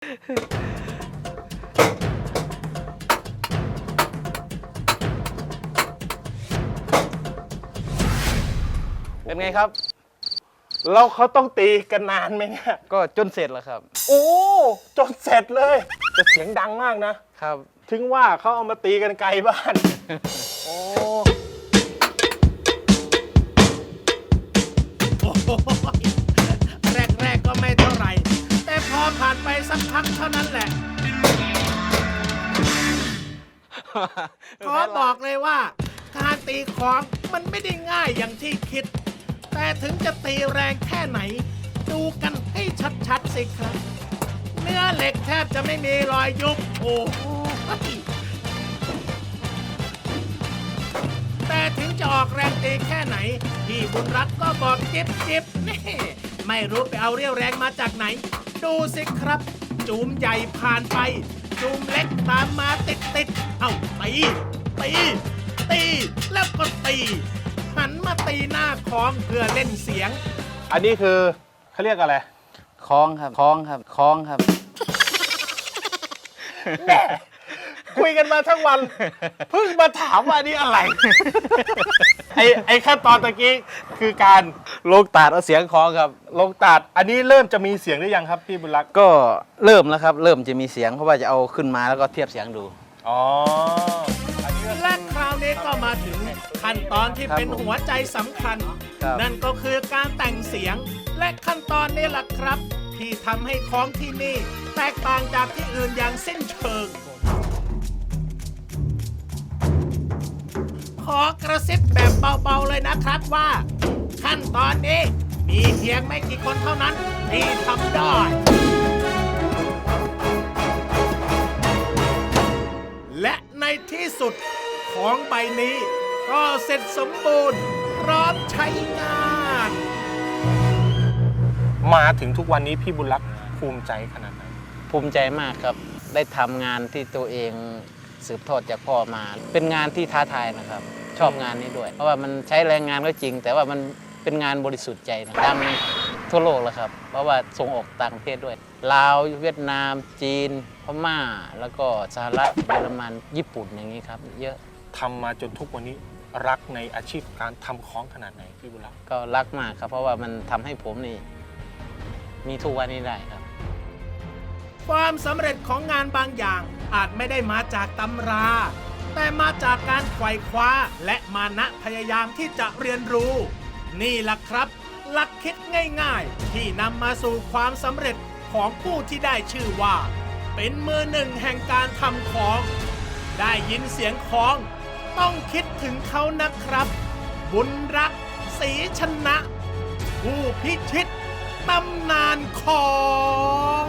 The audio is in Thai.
เป็นไงครับแล้วเขาต้องตีกันนานไหมเนี่ย ก็จนเสร็จแล้วครับ โอ้จนเสร็จเลยแต่เสียงดังมากนะ ครับ ถึงว่าเขาเอามาตีกันไกลบ้าน โอ้โอ้โห ไปสักพักเท่านั้นแหละ ขอบอกเลยว่า การตีของมันไม่ได้ง่ายอย่างที่คิด แต่ถึงจะตีแรงแค่ไหน ดูกันให้ชัดๆสิครับ เนื้อเหล็กแทบจะไม่มีรอยยุบโอ้โหแต่ถึงจะออกแรงตีแค่ไหน พี่บุญรักก็บอกจิบจิบนี่ ไม่รู้ไปเอาเรี่ยวแรงมาจากไหน ดูสิครับ จูมใหญ่ผ่านไป จูมเล็กตามมาติดติดๆเอ้าตีตีตีแล้วก็ตีหันมาตีหน้าของเพื่อเล่นเสียง อันนี้คือเขาเรียกอะไรคล้องครับคล้องครับคล้องครับ คุยกันมาทั้งวัน เพิ่งมาถามว่าอันนี้อะไร ไอไอขั้นตอนตะกี้คือการลงตัดเอาเสียงคล้องครับ ลงตัดอันนี้เริ่มจะมีเสียงหรือยังครับพี่บุญรักษ์ก็เริ่มแล้วครับ เริ่มจะมีเสียงเพราะว่าจะเอาขึ้นมาแล้วก็เทียบเสียงดู อ๋ออันนี้ก็ และคราวนี้ก็มาถึงขั้นตอนที่ครับเป็นผมหัวใจสำคัญ ครับ นั่นก็คือการแต่งเสียง และขั้นตอนนี้แหละครับ ที่ทำให้ของที่นี่ แตกต่างจากที่อื่นอย่างสิ้นเชิง อกระซิบแบบเบาๆเลยนะครับว่า ขั้นตอนนี้มีเพียงไม่กี่คนเท่านั้นที่ทำได้ และในที่สุดของใบนี้ ก็เสร็จสมบูรณ์พร้อมใช้งาน มาถึงทุกวันนี้พี่บุญรักษ์ภูมิใจขนาดไหน ภูมิใจมากครับ ได้ทำงานที่ตัวเองสืบทอดจากพ่อมา เป็นงานที่ท้าทายนะครับ ชอบงานนี้ด้วย เพราะว่ามันใช้แรงงานก็จริง แต่ว่ามันเป็นงานบริสุทธิ์ใจนะดังทั่วโลกแล้วครับ เพราะว่าส่งออกต่างประเทศด้วย ลาว เวียดนาม จีน พม่า แล้วก็สหรัฐเยอรมัน ญี่ปุ่นอย่างนี้ครับ เยอะทำมาจนทุกวันนี้รักในอาชีพการทำของขนาดไหนพี่บุญรักษ์ก็รักมากครับ เพราะว่ามันทำให้ผมนี่ มีทุกวันนี้ได้ครับ ความสำเร็จของงานบางอย่างอาจไม่ได้มาจากตำรา แต่มาจากการไขว่คว้าและมานะพยายามที่จะเรียนรู้ นี่ล่ะครับ หลักคิดง่ายๆ ที่นำมาสู่ความสำเร็จของผู้ที่ได้ชื่อว่า เป็นมือหนึ่งแห่งการทำของ ได้ยินเสียงของ ต้องคิดถึงเขานะครับ บุญรักศรีชนะ ผู้พิชิตตำนานของ